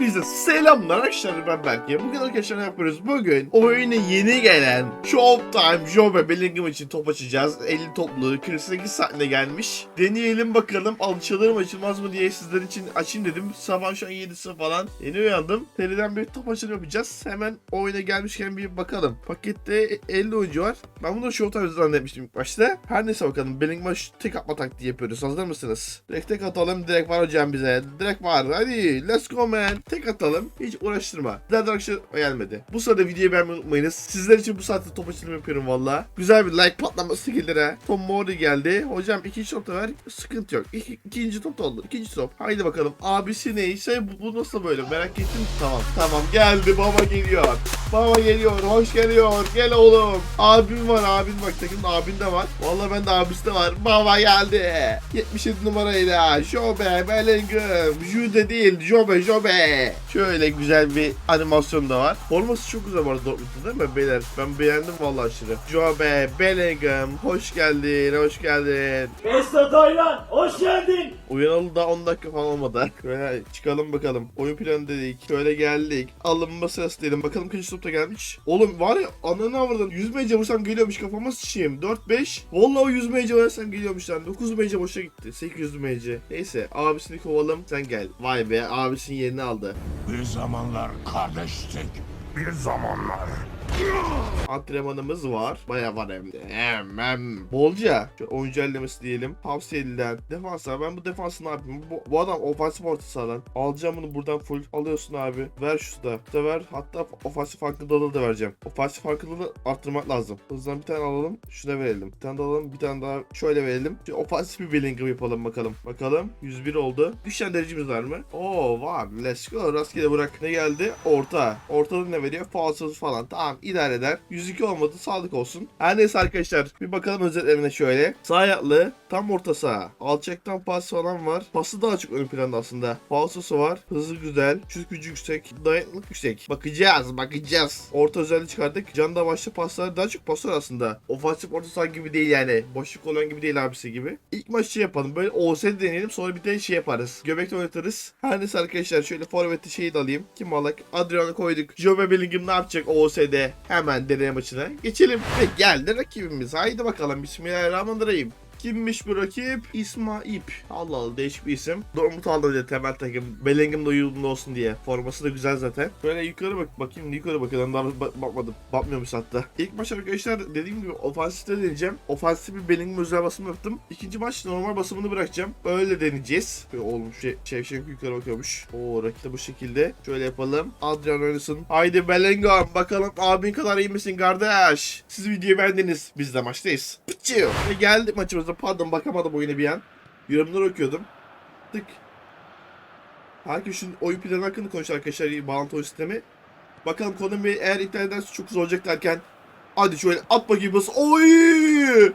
Hepinize selamlar arkadaşlar ben Berke. Bugün arkadaşlar ne yapıyoruz? Bugün oyuna yeni gelen Showtime Jobe Bellingham için top açacağız. 50 toplu 48 saatine gelmiş. Deneyelim bakalım alışılır mı açılmaz mı diye sizler için açayım dedim. Sabah şu an 7'si falan. Yeni uyandım. Seriden bir top açılımı yapacağız. Hemen oyuna gelmişken bir bakalım. Pakette 50 oyuncu var. Ben bunu Showtime zannetmiştim ilk başta. Her neyse bakalım. Bellingham'a tek atma taktiği yapıyoruz. Hazır mısınız? Direkt tek atalım. Direkt var hocam bize. Direkt var. Hadi let's go man. Tek atalım. Hiç uğraştırma. Diğer arkadaşlar gelmedi. Bu sırada videoyu beğenmeyi unutmayınız. Sizler için bu saatte top açılımı yapıyorum valla. Güzel bir like patlaması gelir ha. Tom Mori geldi. Hocam ikinci top da ver. Sıkıntı yok. İki, ikinci top da oldu. İkinci top. Haydi bakalım. Abisi neyse bu, bu nasıl böyle merak ettim. Tamam. Tamam geldi. Baba geliyor. Baba geliyor. Hoş geliyor. Gel oğlum. Abim var. Abim bak takımda abin de var. Valla ben de abisi de var. Baba geldi. 77 numarayla. Jobe Bellingham. Jude değil. Jobe Jobe. Şöyle güzel bir animasyon da var. Forması çok güzel var Dortmund'da değil mi beyler? Ben beğendim vallahi aşırı. Jobe Bellingham. Hoş geldin. Hoş geldin. Esra Taylan hoş geldin. Uyanalı da 10 dakika falan olmadı. Böyle çıkalım bakalım. Oyun planı dedik. Şöyle geldik. Alınma sırası dedim. Bakalım kaçıncı topta gelmiş. Oğlum var ya ananı avradın. 100 mece vursam geliyormuş kafama sıçayım. 4-5. Vallahi o 100 mece vursam geliyormuş lan. 9 mece boşa gitti. 800 mece. Neyse abisini kovalım. Sen gel. Vay be abisinin yerini aldı. Bir zamanlar kardeştik. Bir zamanlar. Antrenmanımız var. Baya var hem de. Hem hem. Bolca. Şu oyuncu ellemesi diyelim. Tavsiye edilen. Defansa. Ben bu defansı ne yapayım? Bu, bu adam ofansif orta sahadan. Alacağım bunu buradan full. Alıyorsun abi. Ver şu da. Bu da ver. Hatta ofansif farkındalığı da vereceğim. Ofansif farkındalığı arttırmak lazım. Hızdan bir tane alalım. Şuna verelim. Bir tane daha alalım. Bir tane daha şöyle verelim. Şimdi ofansif bir Bellingham yapalım bakalım. Bakalım. 101 oldu. Düşen derecemiz var mı? Oo var. Let's go. Rastgele bırak. Ne geldi? Orta. Ortada ne veriyor? Falsız falan. Tamam idare eder. 102 olmadı. Sağlık olsun. Her neyse arkadaşlar. Bir bakalım özetlerine şöyle. Sağ ayaklı. Tam orta saha. Alçaktan pas falan var. Pası daha çok ön planda aslında. Falsosu var. Hızı güzel. Şut gücü yüksek. Dayanıklık yüksek. Bakacağız. Bakacağız. Orta özelliği çıkardık. Canda başlı paslar daha çok paslar aslında. Ofansif orta saha gibi değil yani. Boşluk olan gibi değil abisi gibi. İlk maçı şey yapalım. Böyle OS deneyelim. Sonra bir de şey yaparız. Göbekte oynatırız. Her neyse arkadaşlar şöyle forveti şeyi de alayım. Kim alak? Adrian'ı koyduk. Joe Bellingham ne yapacak OS'de? Hemen deneme maçına. Geçelim. Ve geldi rakibimiz. Haydi bakalım. Bismillahirrahmanirrahim. Kimmiş bu rakip? İsmail. Allah Allah değişik bir isim. Dortmund aldı diye temel takım. Bellingham da uyumlu olsun diye. Forması da güzel zaten. Böyle yukarı bak bakayım yukarı bakalım. Daha bak- bakmadım. Bakmıyormuş hatta. İlk maç arkadaşlar dediğim gibi ofansifte deneyeceğim. Ofansif bir Bellingham özel basımı yaptım. İkinci maç normal basımını bırakacağım. Öyle deneyeceğiz. Böyle olmuş. Şey, Şevşenko yukarı bakıyormuş. Oo rakip de bu şekilde. Şöyle yapalım. Adrian oynasın. Haydi Bellingham. Bakalım abin kadar iyi misin kardeş? Siz videoyu beğendiniz. Biz de maçtayız. Bıçıyor. Ve geldik maçımıza. Pardon bakamadım oyuna bir an. Yorumları okuyordum. Tık. Herkes şu oyun planı hakkında konuşuyor arkadaşlar. Bağlantı oyun sistemi. Bakalım konu bir eğer iptal ederse çok zor olacak derken. Hadi şöyle at bakayım bas. Oy!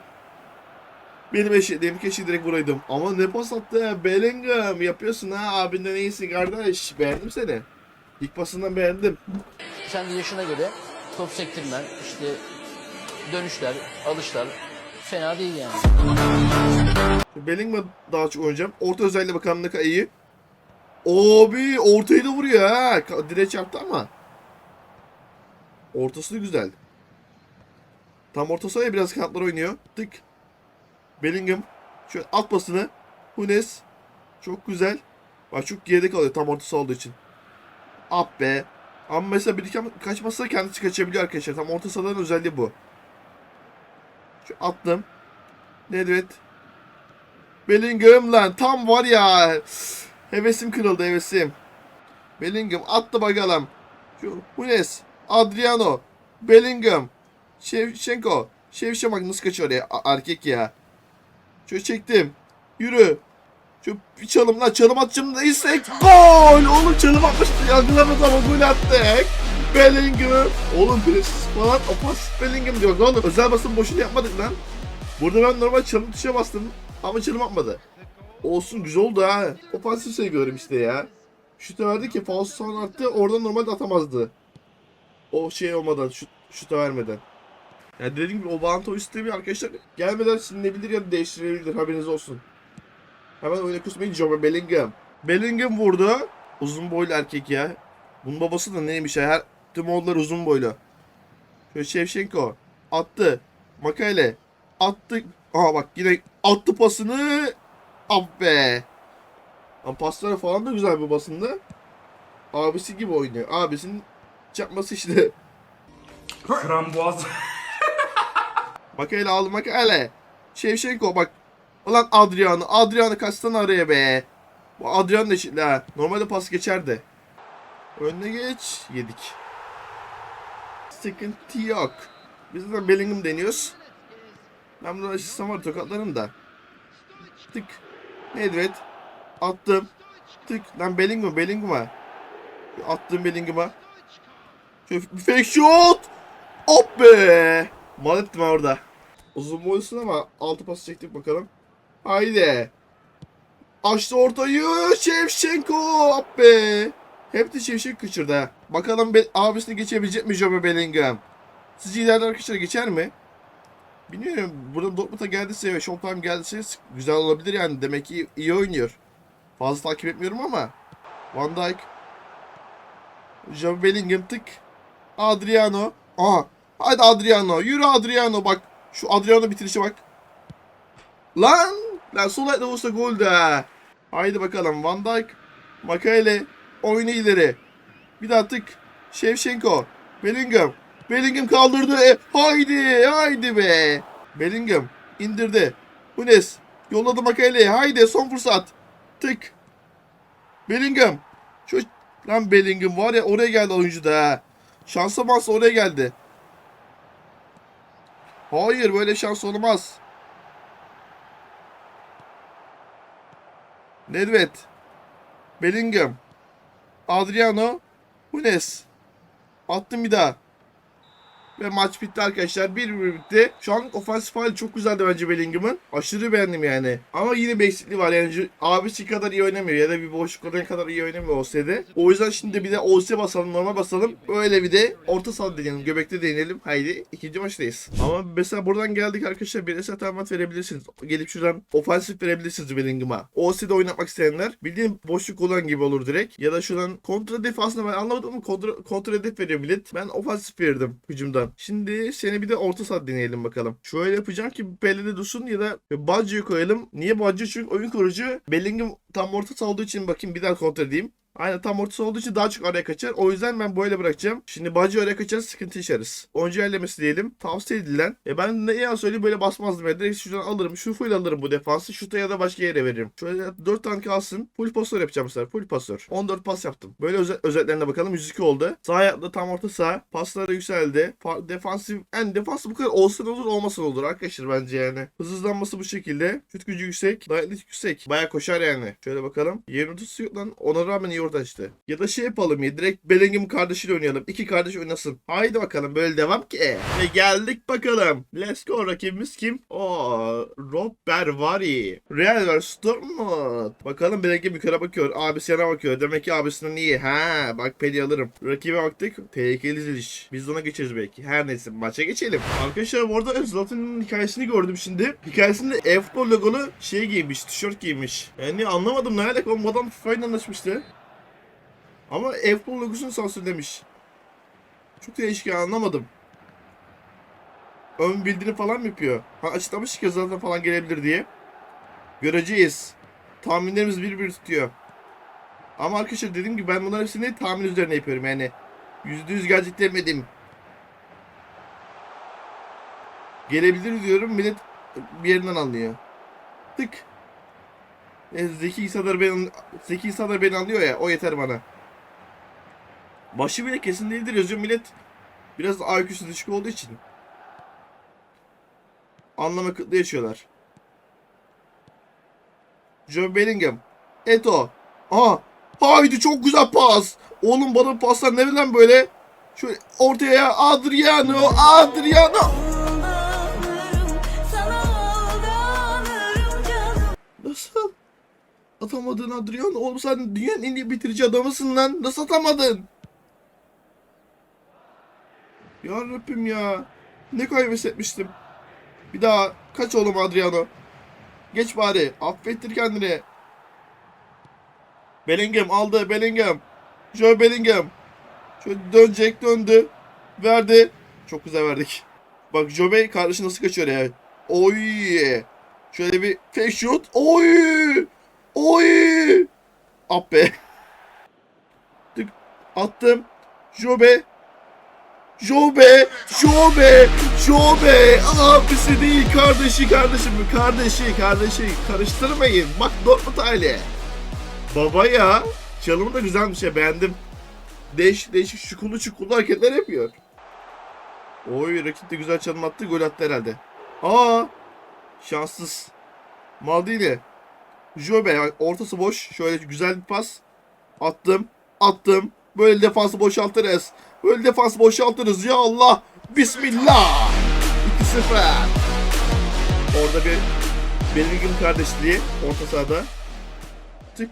Benim eşi, demin eşi direkt vuraydım. Ama ne pas attı. Bellingham yapıyorsun ha. Abinden iyisin kardeş. Beğendim seni. İlk pasından beğendim. Sen yaşına göre top sektirmen, işte dönüşler, alışlar fena değil yani. Bellingham daha çok oynayacağım. Orta özelliğe bakalım ne kadar iyi. Abi ortayı da vuruyor ha. Direğe çarptı ama. Ortası da güzel. Tam orta sahaya biraz kanatlar oynuyor. Tık. Bellingham. Şöyle at pasını. Hunes. Çok güzel. Bak çok geride kalıyor tam orta saha olduğu için. Up be. Ama mesela bir kaçmazsa kendisi kaçabiliyor arkadaşlar. Tam orta özelliği bu. Şu attım. Nedved. Bellingham lan tam var ya. Hevesim kırıldı hevesim. Bellingham attı bakalım. Şu Hunes, Adriano, Bellingham, Şevşenko. Şevşen bak nasıl kaçıyor ya erkek ya. Şöyle çektim. Yürü. Şu bir çalım lan çalım atacağım da istek. Gol! Oğlum çalım atmıştı. Yargılamadı ama gol attık. Bellingham. Oğlum birisi falan opas Bellingham diyor. Oğlum özel basın boşuna yapmadık lan. Burada ben normal çalım tuşa bastım. Ama çalım atmadı. Olsun güzel oldu ha. Ofansif seviyorum işte ya. Şuta verdi ki falso son arttı. Oradan normalde atamazdı. O şey olmadan, şut, şuta vermeden. Yani dediğim gibi o Vanto sistemi arkadaşlar gelmeden silinebilir ya da değiştirilebilir haberiniz olsun. Hemen oyuna kusmayın Joe Bellingham. Bellingham vurdu. Uzun boylu erkek ya. Bunun babası da neymiş ya? Her tüm oğullar uzun boylu. Şöyle Şevşenko attı. Makale attı. Aha bak yine attı pasını. Ah be. Ama pasları falan da güzel bir basında. Abisi gibi oynuyor. Abisinin çakması işte. Frambuaz. Makale aldı Makale. Şevşenko bak. Ulan Adriano. Adriano kaçsana araya be. Bu Adriano da ha. Normalde pas geçerdi. Önüne geç. Yedik. Sıkıntı yok. Biz de Bellingham deniyoruz. Ben burada asistan var tokatlarım da. Tık. Nedved. Attım. Tık. Lan Bellingham Bellingham'a. Attım Bellingham'a. Fake shot. Hop be. Mal ettim orada. Uzun boylusun ama altı pas çektik bakalım. Haydi. Açtı ortayı. Şevşenko. Hop be. Hep de Şevşenko kaçırdı. Bakalım be, abisini geçebilecek mi Jobe Bellingham? Sizce ileride arkadaşlar geçer mi? Bilmiyorum. Burada Dortmund'a geldiyse ve Showtime geldiyse güzel olabilir yani. Demek ki iyi oynuyor. Fazla takip etmiyorum ama. Van Dijk. Jobe Bellingham tık. Adriano. Aha. Hadi Adriano. Yürü Adriano bak. Şu Adriano bitirişe bak. Lan. Lan sol ayakla olsa gol de. Haydi bakalım. Van Dijk. Makale. Oyna ileri. Bir daha tık. Shevchenko. Bellingham. Bellingham kaldırdı. E, haydi. Haydi be. Bellingham. indirdi. Hunes. Yolladı Makale'ye. Haydi son fırsat. Tık. Bellingham. Şu lan Bellingham var ya oraya geldi oyuncu da. Şansa mansa oraya geldi. Hayır böyle şans olmaz. Nedved. Bellingham. Adriano. Hunes. Attım bir daha. Ve maç bitti arkadaşlar. 1-1 bitti. Şu an ofansif hali çok güzeldi bence Bellingham'ın. Aşırı beğendim yani. Ama yine bir eksikliği var. Yani abisi kadar iyi oynamıyor. Ya da bir boşluk kadar iyi oynamıyor OS'de. O yüzden şimdi bir de OS basalım. Normal basalım. Öyle bir de orta saha deneyelim. Göbekte deneyelim. Haydi ikinci maçtayız. Ama mesela buradan geldik arkadaşlar. Bir eser verebilirsiniz. Gelip şuradan ofansif verebilirsiniz Bellingham'a. OS'de oynatmak isteyenler. Bildiğin boşluk olan gibi olur direkt. Ya da şuradan kontra def aslında ben anlamadım ama kontra, kontra def veriyor millet. Ben ofansif verdim hücumdan. Şimdi seni bir de orta saha deneyelim bakalım. Şöyle yapacağım ki Pelle'de dursun ya da Baggio'yu koyalım. Niye Baggio? Çünkü oyun kurucu. Bellingham tam orta olduğu için bakayım bir daha kontrol edeyim. Aynen tam ortası olduğu için daha çok araya kaçar. O yüzden ben böyle bırakacağım. Şimdi Baggio araya kaçar sıkıntı yaşarız. Oyuncu yerlemesi diyelim. Tavsiye edilen. E ben ne yalan söyleyeyim böyle basmazdım. Ya. Direkt şuradan alırım. Şu full alırım bu defansı. Şuta ya da başka yere veririm. Şöyle 4 tane kalsın. Full pasör yapacağım mesela. Full pasör. 14 pas yaptım. Böyle özel, özetlerine bakalım. 102 oldu. Sağ ayakla tam orta saha. Pasları yükseldi. Fa- defansif. Yani defansı bu kadar olsun olur olmasın olur arkadaşlar bence yani. Hız hızlanması bu şekilde. Şut gücü yüksek. Dayanıklı yüksek. Baya koşar yani. Şöyle bakalım. Yerini tutuyor lan. Ona rağmen iyi orta açtı. Ya da şey yapalım ya. Direkt Bellingham kardeşiyle oynayalım. İki kardeş oynasın. Haydi bakalım böyle devam ki. Ve geldik bakalım. Let's go. Rakibimiz kim? Oo, Robert Vari. Real vs Dortmund. Bakalım Bellingham yukarı bakıyor. Abisi yana bakıyor. Demek ki abisinden iyi. Ha, bak pedi alırım. Rakibe baktık. Tehlikeli diziliş. Biz ona geçeriz belki. Her neyse maça geçelim. Arkadaşlar bu arada Zlatan'ın hikayesini gördüm şimdi. Hikayesinde e-futbol logolu şey giymiş. Tişört giymiş. Yani anlamadım. Ne alaka? O adam anlaşmıştı. Ama e-futbol logosunu sansürlemiş. Çok değişik anlamadım. Ön bildirim falan mı yapıyor? Ha açıklamış ki zaten falan gelebilir diye. Göreceğiz. Tahminlerimiz bir bir tutuyor. Ama arkadaşlar dediğim gibi ben bunların hepsini tahmin üzerine yapıyorum yani. Yüzde yüz gelecek demedim. Gelebilir diyorum millet bir yerinden anlıyor. Tık. E, Zeki İsadar beni, Zeki İsadar beni anlıyor ya o yeter bana. Başı bile kesin değildir yazıyor millet. Biraz IQ'su düşük olduğu için. Anlama kıtlığı yaşıyorlar. Joe Bellingham. Eto. Aha. Haydi çok güzel pas. Oğlum bana paslar nereden böyle? Şöyle ortaya Adriano. Adriano. Nasıl? Atamadın Adriano. Oğlum sen dünyanın en iyi bitirici adamısın lan. Nasıl atamadın? Ya Rabbim ya. Ne kaybetmiştim. Bir daha kaç oğlum Adriano. Geç bari. Affettir kendini. Bellingham aldı Bellingham. Joe Bellingham. Şöyle dönecek döndü. Verdi. Çok güzel verdik. Bak Joe Bey kardeşi nasıl kaçıyor ya. Oy. Şöyle bir fake shoot. Oy. Oy. Ah be. Tık. Attım. Jobe. Jobe. Jobe. Jobe. Abisi değil kardeşi kardeşim. Kardeşi kardeşi. Karıştırmayın. Bak Dortmund aile. Baba ya. Çalımı da güzelmiş ya beğendim. Değişik değişik şukullu çukullu hareketler yapıyor. Oy rakip de güzel çalım attı. Gol attı herhalde. Aa. Şanssız. Maldini. Jobe bak ortası boş. Şöyle güzel bir pas. Attım. Attım. Böyle defansı boşaltırız. Böyle defansı boşaltırız. Ya Allah. Bismillah. 2-0. Orada bir Bellingham kardeşliği orta sahada. Tık.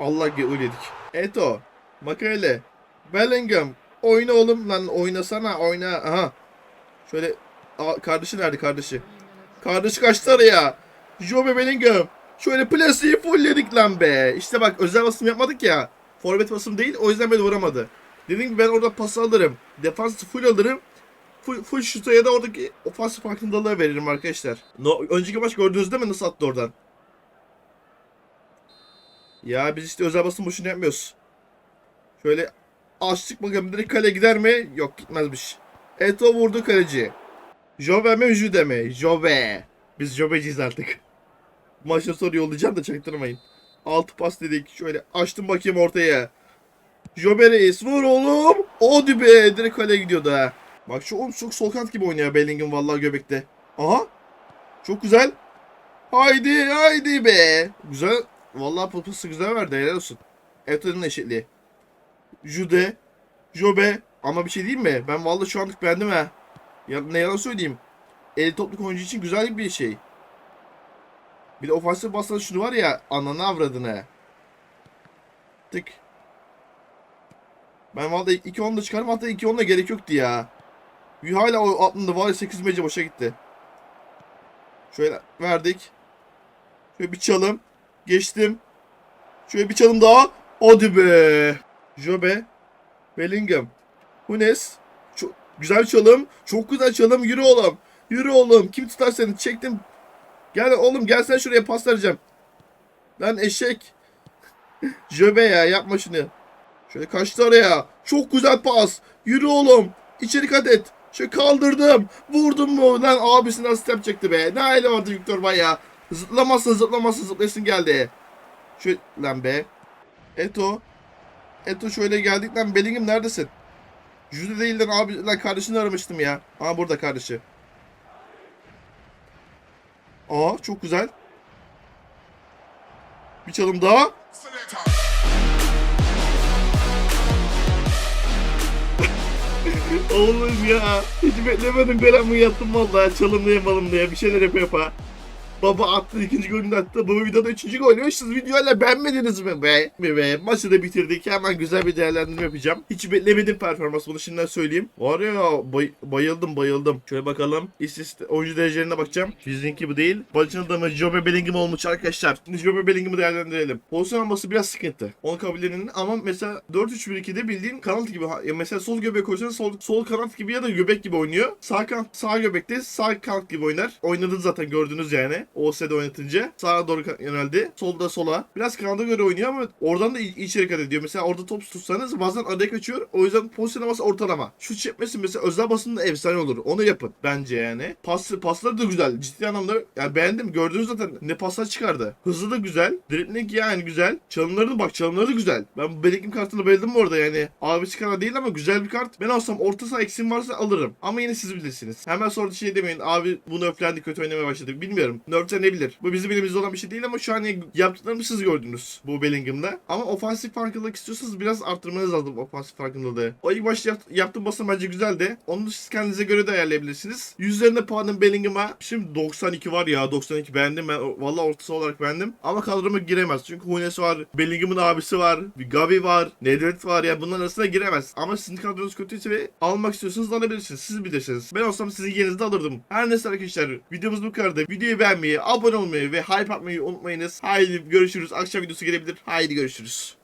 Allah öyle dedik. Eto. Makale. Bellingham. Oyna oğlum lan oynasana oyna. Aha. Şöyle Aa, kardeşi nerede kardeşi? Kardeşi kaçtı araya. Jobe Bellingham. Şöyle plaseyi fullledik lan be. İşte bak özel basım yapmadık ya. Forvet basım değil o yüzden beni vuramadı. Dedim ki ben orada pas alırım. Defans full alırım. Full, full şuta ya da oradaki ofansif farkındalığı veririm arkadaşlar. No, önceki maç gördünüz değil mi nasıl attı oradan? Ya biz işte özel basım boşuna yapmıyoruz. Şöyle açtık bakalım direkt kale gider mi? Yok gitmezmiş. Eto vurdu kaleci. Jove mi Jude mi? Jove. Biz Jove'ciyiz artık. Maçtan sonra yollayacağım da çaktırmayın. Altı pas dedik. Şöyle açtım bakayım ortaya. Jobe reis vur oğlum. Hadi be. Direkt kaleye gidiyordu ha. Bak şu oğlum çok sol kant gibi oynuyor Bellingham vallahi göbekte. Aha. Çok güzel. Haydi haydi be. Güzel. Vallahi popası güzel verdi helal olsun. Eto'nun eşitliği. Jude. Jobe. Ama bir şey diyeyim mi? Ben vallahi şu anlık beğendim ha. Ya, ne yalan söyleyeyim. El topluk oyuncu için güzel bir şey. Bir de ofansif bastan şunu var ya ananı avradını. Tık. Ben vallahi 2-10 da çıkarım hatta 2-10 da gerek yoktu ya. Hala o aklımda var ya 8 mece boşa gitti. Şöyle verdik. Şöyle bir çalım. Geçtim. Şöyle bir çalım daha. Hadi be. Jobe. Bellingham. Hunes. Çok güzel çalım. Çok güzel çalım. Yürü oğlum. Yürü oğlum. Kim tutar seni? Çektim. Gel oğlum gel sen şuraya pas vereceğim. Lan eşek. Jöbe ya yapma şunu. Şöyle kaçtı araya. Çok güzel pas. Yürü oğlum. İçeri kat et. Şöyle kaldırdım. Vurdum mu? Lan abisi nasıl step çekti be. Ne hali vardı Victor Bay ya. Zıplamasın zıplamasın zıplasın geldi. Şöyle lan be. Eto. Eto şöyle geldik lan Bellingham neredesin? Jude değil lan abi lan kardeşini aramıştım ya. Aa burada kardeşi. Aa çok güzel. Bir çalım daha. Oğlum ya. Hiç beklemedim Belam'ı yattım vallahi çalımlayamadım diye bir şeyler yapa yapa. Baba attı ikinci golünü attı. Baba videoda üçüncü gol. Siz videoyla beğenmediniz mi be? Mi be? Maçı da bitirdik. Hemen güzel bir değerlendirme yapacağım. Hiç beklemedim performans. Bunu şimdiden söyleyeyim. Var ya bay- bayıldım bayıldım. Şöyle bakalım. İst oyuncu derecelerine bakacağım. Bizimki bu değil. Başın adamı Jobe Bellingham olmuş arkadaşlar. Şimdi Jobe Bellingham'ı değerlendirelim. Pozisyon alması biraz sıkıntı. Onu kabul edelim. Ama mesela 4-3-1-2'de bildiğin kanat gibi. Ya mesela sol göbek koysan sol, sol kanat gibi ya da göbek gibi oynuyor. Sağ kanat, sağ göbekte sağ kanat gibi oynar. Oynadı zaten gördünüz yani. OS'de oynatınca. Sağa doğru yöneldi. Solda sola. Biraz kanada göre oynuyor ama oradan da içeri kat ediyor. Mesela orada top tutsanız bazen araya kaçıyor. O yüzden pozisyon alması ortalama. Şut çekmesi mesela özel basında efsane olur. Onu yapın bence yani. Pas, pasları da güzel. Ciddi anlamda yani beğendim. Gördünüz zaten ne paslar çıkardı. Hızlı da güzel. Dribbling yani güzel. Çalımları da bak çalımları da güzel. Ben Bellingham kartını bayıldım bu arada yani. Abi çıkana değil ama güzel bir kart. Ben olsam orta saha eksiğim varsa alırım. Ama yine siz bilirsiniz. Hemen sonra şey demeyin. Abi bunu öflendi kötü oynamaya başladı. Bilmiyorum. Ne bilir. Bu bizim elimizde olan bir şey değil ama şu an yaptıklarımı siz gördünüz bu Bellingham'da. Ama ofansif farkındalık istiyorsanız biraz arttırmanız lazım ofansif farkındalığı. O ilk başta yapt- yaptığım basın bence güzeldi. Onu siz kendinize göre de ayarlayabilirsiniz. Yüzlerinde puanım Bellingham'a. Şimdi 92 var ya 92 beğendim ben. Valla ortası olarak beğendim. Ama kadroma giremez. Çünkü Hunes var. Bellingham'ın abisi var. Bir Gavi var. Nedved var ya. Bunların arasına giremez. Ama sizin kadronuz kötüyse ve almak istiyorsanız alabilirsiniz. Siz bilirsiniz. Ben olsam sizin yerinizde alırdım. Her neyse arkadaşlar. Videomuz bu kadar. Videoyu beğenmeyi beğenmeyi, abone olmayı ve hype atmayı unutmayınız. Haydi görüşürüz. Akşam videosu gelebilir. Haydi görüşürüz.